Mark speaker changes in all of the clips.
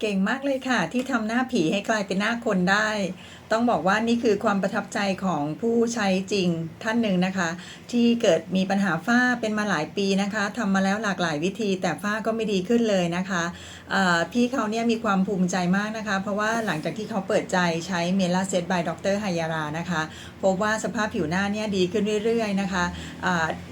Speaker 1: เก่งมากเลยค่ะ ที่ทำหน้าผีให้กลายเป็นหน้าคนได้ ต้องบอกว่านี่คือความประทับใจของผู้ใช้จริงท่านหนึ่งนะคะ ที่เกิดมีปัญหาฝ้าเป็นมาหลายปีนะคะทำมาแล้วหลากหลายวิธี แต่ฝ้าก็ไม่ดีขึ้นเลยนะคะพี่เขาเนี่ยมีความภูมิใจมากนะคะ เพราะว่าหลังจากที่เขาเปิดใจใช้เมล่าเซตบายดรไฮยารานะคะพบว่าสภาพผิวหน้าเนี่ยดีขึ้นเรื่อยๆนะคะ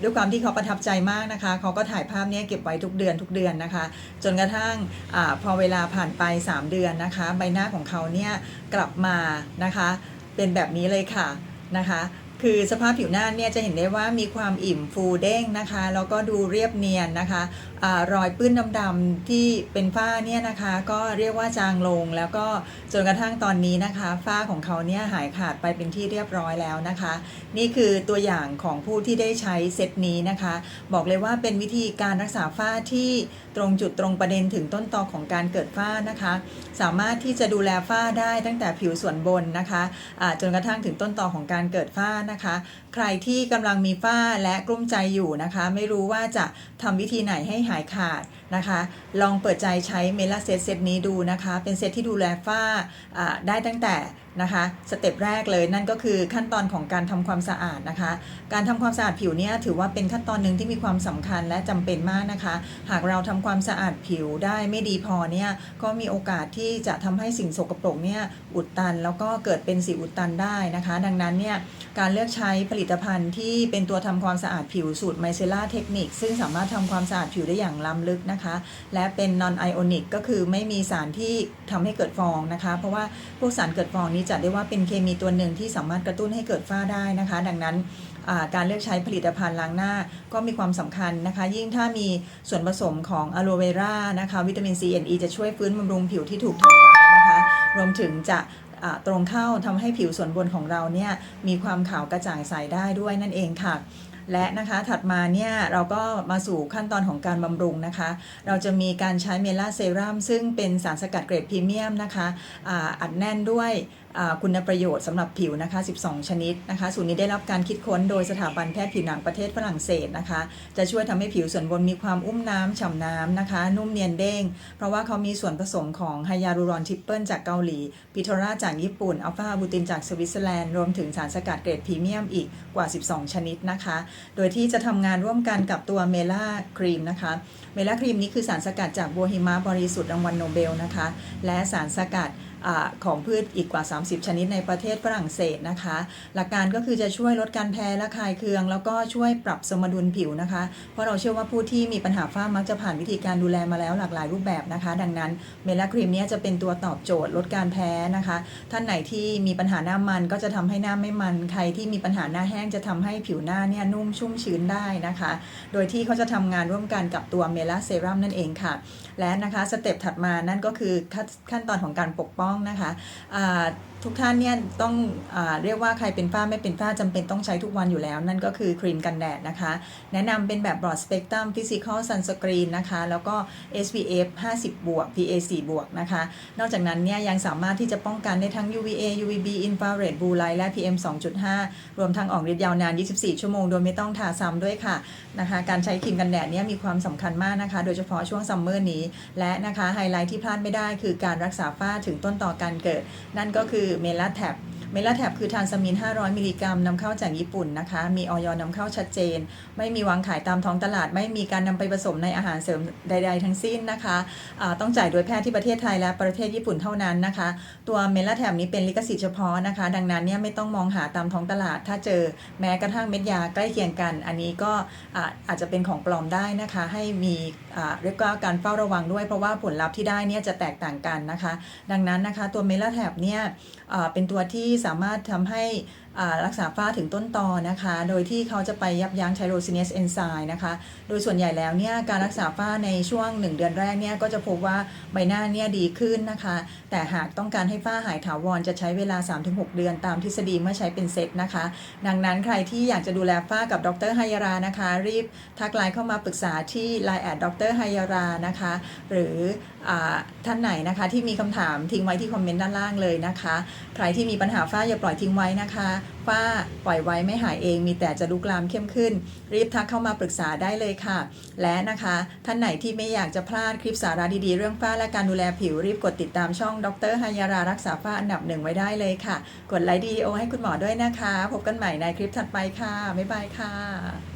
Speaker 1: ด้วยความที่เขาประทับใจมากนะคะ เขาก็ถ่ายภาพเนี้เก็บไว้ทุกเดือนทุกเดือนนะคะ จนกระทั่งอพอเวลาผ่านไป 3 เดือนนะคะ ใบหน้าของเขาเนี่ยกลับมานะคะ เป็นแบบนี้เลยค่ะนะคะ คือสภาพผิวหน้าเนี่ยจะเห็นได้ว่ามีความอิ่มฟูเด้งนะคะแล้วก็ดูเรียบเนียนนะคะอรอยปื้นดำๆที่เป็นฝ้าเนี่ยนะคะ ก็เรียกว่าจางลง แล้วก็จนกระทั่งตอนนี้นะคะ ฝ้าของเขาเนี่ยหายขาดไปเป็นที่เรียบร้อยแล้วนะคะ นี่คือตัวอย่างของผู้ที่ได้ใช้เซตนี้นะคะ บอกเลยว่าเป็นวิธีการรักษาฝ้าที่ตรงจุดตรงประเด็นถึงต้นตอของการเกิดฝ้านะคะ สามารถที่จะดูแลฝ้าได้ตั้งแต่ผิวส่วนบนนะคะอ่าจนกระทั่งถึงต้นตอของการเกิดฝ้านะคะนะคะ ใครที่กำลังมีฝ้าและกลุ้มใจอยู่นะคะ ไม่รู้ว่าจะทำวิธีไหนให้หายขาดนะคะ ลองเปิดใจใช้เมลาเซตเซตนี้ดูนะคะ เป็นเซตที่ดูแลฝ้าอ่าได้ตั้งแต่นะคะสเต็ปแรกเลยนั่นก็คือขั้นตอนของการทำความสะอาดนะคะ การทำความสะอาดผิวเนี่ยถือว่าเป็นขั้นตอนหนึ่งที่มีความสำคัญและจำเป็นมากนะคะ หากเราทำความสะอาดผิวได้ไม่ดีพอเนี่ยก็มีโอกาสที่จะทำให้สิ่งสกปรกเนี่ยอุดตัน แล้วก็เกิดเป็นสิวอุดตันได้นะคะ ดังนั้นเนี่ยการเลือกใช้ผลิตตภัณฑ์ที่เป็นตัวทำความสะอาดผิวสูตรไมเซล่าเทคนิคซึ่งสามารถทำความสะอาดผิวได้อย่างล้ำลึกนะคะ และเป็น non ionic ก็คือไม่มีสารที่ทำให้เกิดฟองนะคะ เพราะว่าพวกสารเกิดฟองนี้จัดได้ว่าเป็นเคมีตัวหนึ่งที่สามารถกระตุ้นให้เกิดฝ้าได้นะคะ ดังนั้นการเลือกใช้ผลิตภัณฑ์ล้างหน้าก็มีความสำคัญนะคะ ยิ่งถ้ามีส่วนผสมของอะโลเวรานะคะ วิตามิน C N E จะช่วยฟื้นบำรุงผิวที่ถูกทำร้ายนะคะ รวมถึงจะ ตรงเข้าทำให้ผิวส่วนบนของเราเนี่ยมีความขาวกระจ่างใสได้ด้วยนั่นเองค่ะและนะคะถัดมาเนี่ยเราก็มาสู่ขั้นตอนของการบำรุงนะคะ เราจะมีการใช้เมล่าเซรั่มซึ่งเป็นสารสกัดเกรดพรีเมียมนะคะอัดแน่นด้วย คุณประโยชน์สำหรับผิวนะคะ 12 ชนิดนะคะ สูตรนี้ได้รับการคิดค้นโดยสถาบันแพทย์ผิวหนังประเทศฝรั่งเศสนะคะ จะช่วยทำให้ผิวส่วนบนมีความอุ้มน้ำฉ่ำน้ำนะคะ นุ่มเนียนเด้ง เพราะว่าเขามีส่วนผสมของไฮยาลูรอนทริปเปิลจากเกาหลี พิโทราจากญี่ปุ่น อัลฟาบูตินจากสวิตเซอร์แลนด์ รวมถึงสารสกัดเกรดพรีเมียมอีกกว่า 12 ชนิดนะคะ โดยที่จะทำงานร่วมกันกับตัวเมล่าครีมนะคะ เมล่าครีมนี้คือสารสกัดจากบัวหิมะบริสุทธิ์รางวัลโนเบลนะคะ และสารสกัด อของพืชอีกกว่า 30 ชนิดในประเทศฝรั่งเศสนะคะ หลักการก็คือจะช่วยลดการแพ้และคลายเคือง แล้วก็ช่วยปรับสมดุลผิวนะคะ เพราะเราเชื่อว่าผู้ที่มีปัญหาฝ้ามักจะผ่านวิธีการดูแลมาแล้วหลากหลายรูปแบบนะคะ ดังนั้นเมล่าครีมนี้จะเป็นตัวตอบโจทย์ลดการแพ้นะคะ ท่านไหนที่มีปัญหาหน้ามันก็จะทำให้หน้าไม่มัน ใครที่มีปัญหาหน้าแห้งจะทำให้ผิวหน้าเนี่ยนุ่มชุ่มชื้นได้นะคะ โดยที่เขาจะทำงานร่วมกันกับตัวเมล่าเซรั่มนั่นเองค่ะ และนะคะสเต็ปถัดมานั่นก็คือขั้นตอนของการปกป้องนะคะทุกท่านเนี่ยต้องอเรียกว่าใครเป็นฝ้าไม่เป็นฝ้าจำเป็นต้องใช้ทุกวันอยู่แล้ว นั่นก็คือครีมกันแดดนะคะ แนะนำเป็นแบบ broad spectrum physical sunscreen นะคะ แล้วก็ SPF 50 บวก PA 4 บวกนะคะ นอกจากนั้นเนี่ยยังสามารถที่จะป้องกันได้ทั้ง UVA UVB infrared blue light และ PM 2.5 รวมทั้งออกฤทธิ์ยาวนาน 24 ชั่วโมง โดยไม่ต้องทาซ้ำด้วยค่ะนะคะการใช้ครีมกันแดดเนี่ยมีความสำคัญมากนะคะ โดยเฉพาะช่วงซัมเมอร์นี้และนะคะไฮไลท์ที่พลาดไม่ได้คือการรักษาฝ้าถึงต้นต่อการเกิด นั่นก็คือเมลาแท็บ เมลาแท็บคือทานซามิน 500 มิลลิกรัมนำเข้าจากญี่ปุ่นนะคะ มีออยนำเข้าชัดเจน ไม่มีวางขายตามท้องตลาด ไม่มีการนำไปผสมในอาหารเสริมใด ๆ ทั้งสิ้นนะคะะต้องจ่ายโดยแพทย์ที่ประเทศไทยและประเทศญี่ปุ่นเท่านั้นนะคะ ตัวเมลาแท็บนี้เป็นลิขสิทธิ์เฉพาะนะคะ ดังนั้นเนี่ยไม่ต้องมองหาตามท้องตลาด ถ้าเจอแม้กระทั่งเม็ดยาใกล้เคียงกัน อันนี้ก็อาจจะเป็นของปลอมได้นะคะ ให้มีเรียกว่าการเฝ้าระวังด้วยเพราะว่าผลลัพธ์ที่ได้เนี่ยจะแตกต่างกันนะคะ ดังนั้นนะคะตัวเมลาแท็บเนี่ยเป็นตัวที่สามารถทำให้ รักษาฝ้าถึงต้นตอนะคะ โดยที่เขาจะไปยับยั้งไทโรซิเนสเอนไซม์นะคะ โดยส่วนใหญ่แล้วเนี่ยการรักษาฝ้าในช่วง 1 เดือนแรกเนี่ยก็จะพบว่าใบหน้าเนี่ยดีขึ้นนะคะ แต่หากต้องการให้ฝ้าหายถาวรจะใช้เวลา 3-6 เดือนตามทฤษฎีเมื่อใช้เป็นเซตนะคะ ดังนั้นใครที่อยากจะดูแลฝ้ากับดรไฮยารานะคะ รีบทักไลน์เข้ามาปรึกษาที่ Line แอดดรไฮยารานะคะ หรืออท่านไหนนะคะที่มีคำถามทิ้งไว้ที่คอมเมนต์ด้านล่างเลยนะคะ ใครที่มีปัญหาฝ้าอย่าปล่อยทิ้งไว้นะคะฝ้าปล่อยไว้ไม่หายเอง มีแต่จะลุกลามเข้มขึ้น รีบทักเข้ามาปรึกษาได้เลยค่ะ และนะคะท่านไหนที่ไม่อยากจะพลาดคลิปสาระดีๆ เรื่องฝ้าและการดูแลผิวรีบกดติดตามช่องดรฮายารารักษาฝ้าอันดับหนึ่งไว้ได้เลยค่ะ กดไลค์ดีโอให้คุณหมอด้วยนะคะ พบกันใหม่ในคลิปถัดไปค่ะบ๊ายบายค่ะ